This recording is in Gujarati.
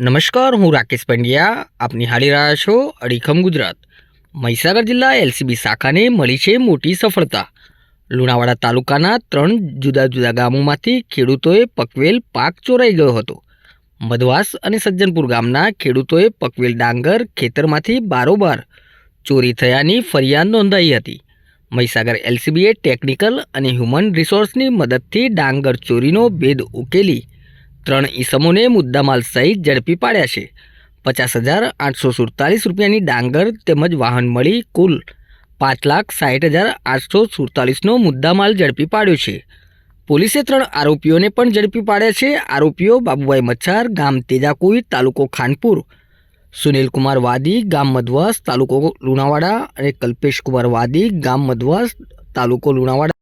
નમસ્કાર, હું રાકેશ પંડ્યા. આપ નિહાળી રહ્યા છો અડીખમ ગુજરાત. મહીસાગર જિલ્લા એલસીબી શાખાને મળી છે મોટી સફળતા. લુણાવાડા તાલુકાના ત્રણ જુદા જુદા ગામોમાંથી ખેડૂતોએ પકવેલ પાક ચોરાઈ ગયો હતો. મધવાસ અને સજ્જનપુર ગામના ખેડૂતોએ પકવેલ ડાંગર ખેતરમાંથી બારોબાર ચોરી થયાની ફરિયાદ નોંધાઈ હતી. મહીસાગર એલસીબીએ ટેકનિકલ અને હ્યુમન રિસોર્સની મદદથી ડાંગર ચોરીનો ભેદ ઉકેલી ત્રણ ઈસમોને મુદ્દામાલ સહિત ઝડપી પાડ્યા છે. પચાસ હજાર આઠસો સુડતાલીસ રૂપિયાની ડાંગર તેમજ વાહન મળી કુલ પાંચ લાખ સાઠ હજાર આઠસો સુડતાલીસનો મુદ્દામાલ ઝડપી પાડ્યો છે. પોલીસે ત્રણ આરોપીઓને પણ ઝડપી પાડ્યા છે. આરોપીઓ બાબુભાઈ મચ્છાર ગામ તેજાકુઈ તાલુકો ખાનપુર. સુનિલકુમાર વાદી ગામ મધવાસ તાલુકો લુણાવાડા અને કલ્પેશ કુમાર વાદી ગામ મધવાસ તાલુકો લુણાવાડા.